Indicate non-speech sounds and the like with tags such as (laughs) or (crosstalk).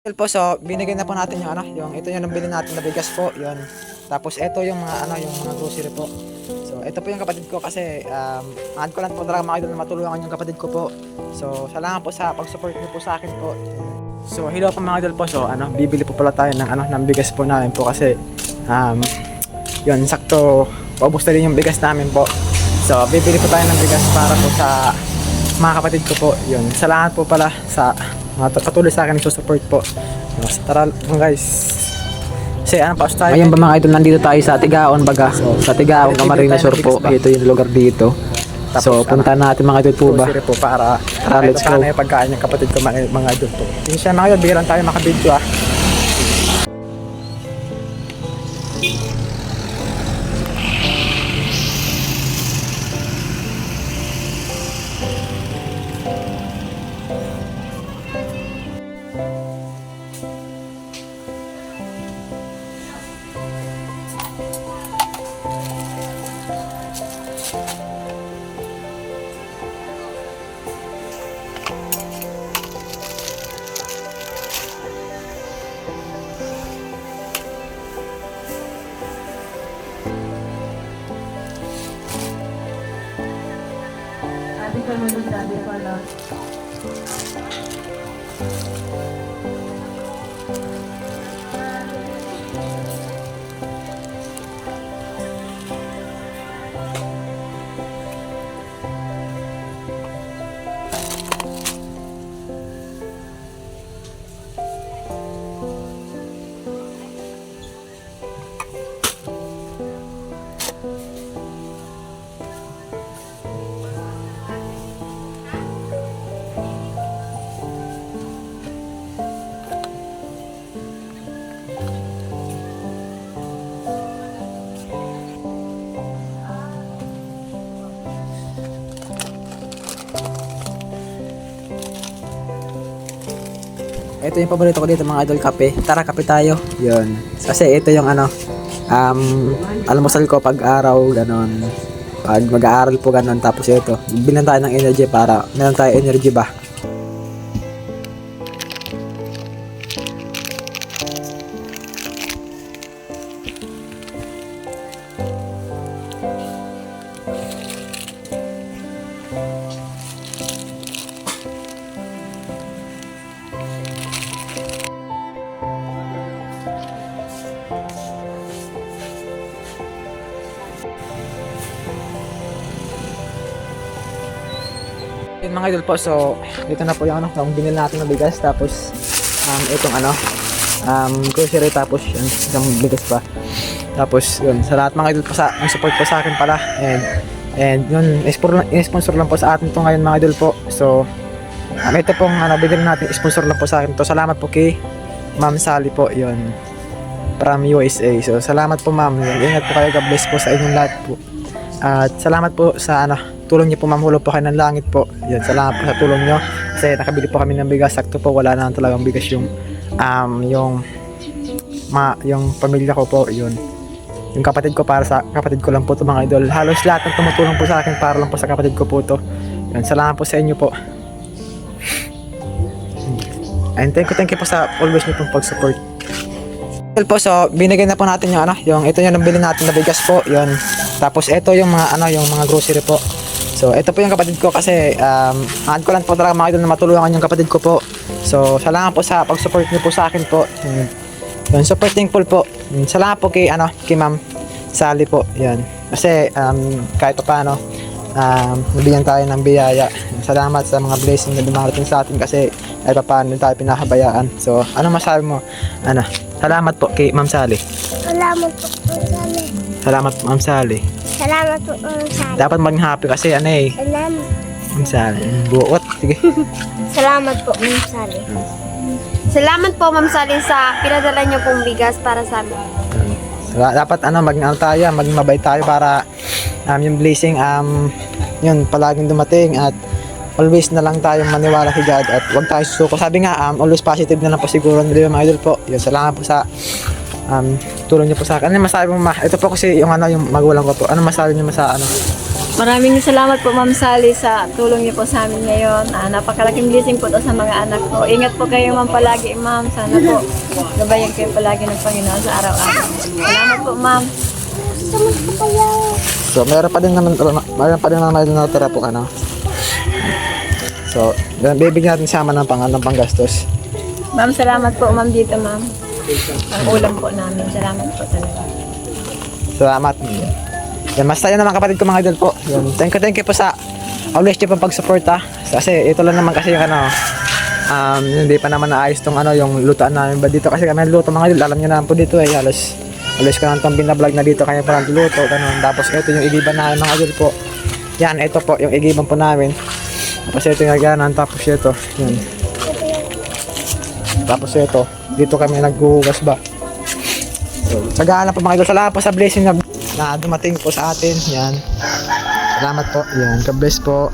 Well po, so binigyan na po natin yung ano, yung ito yung nabili natin na bigas po, yun. Tapos ito yung mga ano, yung mga grocery po. So ito po yung kapatid ko kasi um, mahal ko lang po talaga idol na matulungan yung kapatid ko po. So salamat po sa pag-support niyo po sa akin po. So hello po mga idol po. So ano, bibili po pala tayo ng ano, ng bigas po namin po kasi um, yun, sakto paubos na rin yung bigas namin po. So bibili po tayo ng bigas para po sa mga kapatid ko po. Yun, salamat po pala sa mga patuloy sa akin nagsusupport po. So, tara mga guys. Kasi ano pa tayo. Ayun ba mga idol, nandito tayo sa Tigaon baga. sa Tigaon, Camarines Sur po. Ito yung lugar dito. Tapos, so, punta natin mga idol po ba? po para Tara, let's go. paano yung pagkain ng kapatid ko mga, mga idol po. Yun siya mga idol, bigyan tayo makabidyo ah. Sabi ko naman sabi ko na. Ito yung paborito ko dito mga idol kape. Tara kape tayo. Yun. Kasi ito yung ano, um, almusal ko pag araw, ganon. Pag mag-aaral po ganon. Tapos ito, bilan tayo ng energy para meron tayo energy ba. Yun mga idol po, so ito na po yung ano, yung binil natin na bigas tapos um, itong ano, um, grocery tapos yun, isang bigas pa. Tapos yun, sa lahat mga idol po sa, ang support po sa akin pala and and yun, sponsor lang, po sa atin to ngayon mga idol po. So um, ito pong ano, bigyan natin, sponsor lang po sa akin to. Salamat po kay Ma'am Sally po, yun from USA. So salamat po ma'am. Ingat po kayo. God bless po sa inyong lahat po. At salamat po sa ano, tulong niyo po ma'am. Hulog po kayo ng langit po. Yun, salamat po sa tulong niyo. Kasi nakabili po kami ng bigas. Sakto po, wala na talagang bigas yung um, yung ma, yung pamilya ko po. Yun. Yung kapatid ko para sa kapatid ko lang po to mga idol. Halos lahat ng tumutulong po sa akin para lang po sa kapatid ko po to. Yun, salamat po sa inyo po. And thank you, thank you po sa always niyo pong pag-support. Well po, so binigyan na po natin yung ano, yung ito yung nabili natin na bigas po, yun. Tapos ito yung mga ano, yung mga grocery po. So ito po yung kapatid ko kasi um, mahal ko lang po talaga idol na matulungan yung kapatid ko po. So salamat po sa pag-support niyo po sa akin po. Yun, yun super thankful po. Yun, Salamat po kay ano, kay Ma'am Sally po. Yan. Kasi um, kahit pa paano um, nabigyan tayo ng biyaya. Salamat sa mga blessing na dumarating sa atin kasi kahit pa paano tayo pinahabayaan. So ano masabi mo? Ano? Salamat po kay Ma'am Sally. Salamat po, Ma'am Sally. Salamat Ma'am Sally. (laughs) Salamat po, Ma'am Sally. Dapat maging happy kasi ano eh. Salamat. Ma'am Sally. Buot. Sige. Salamat po, Ma'am Sally. Salamat po Ma'am Sally sa pinadala niyo pong bigas para sa amin. So, dapat ano, maging ano tayo, maging mabait tayo para um, yung blessing um, yun, palaging dumating at always na lang tayong maniwala kay God at huwag tayo susuko. Sabi nga, um, always positive na lang po siguro di ba mga idol po. Yun, salamat po sa um, tulong niyo po sa akin. Ano masabi mo ma? Ito po kasi yung ano, yung magulang ko po. Ano masabi niyo sa ano? Maraming salamat po Ma'am Sally sa tulong niyo po sa amin ngayon. Ah, napakalaking blessing po to sa mga anak ko. Ingat po kayo Ma'am palagi Ma'am. Sana po gabayan kayo palagi ng Panginoon sa araw-araw. Salamat po Ma'am. So, meron pa din naman, meron pa din naman natira po, ano. So, yan, bibigyan natin sama ng pang, ng panggastos. Ma'am, salamat po Ma'am dito Ma'am. Ang ulam po namin. Salamat po talaga. Salamat. Yan, mas tayo naman kapatid ko mga idol po. Yan, thank you, thank you po sa always niyo pang pag-suporta. Kasi ito lang naman kasi yung ano, um, hindi pa naman naayos tong ano, yung lutaan namin ba dito. Kasi kami luto mga idol, alam niyo naman po dito eh, halos halos ko lang itong binablog na dito kaya parang luto, ganun. Tapos ito yung igiban namin mga idol po. Yan, ito po yung igiban po namin. Tapos ito yung aganan, tapos ito, yan. Tapos ito, dito kami naghuhugas ba. Sagana po mga idol. Salamat po sa blessing na, na dumating po sa atin. Yan. Salamat po. Yan. God bless po.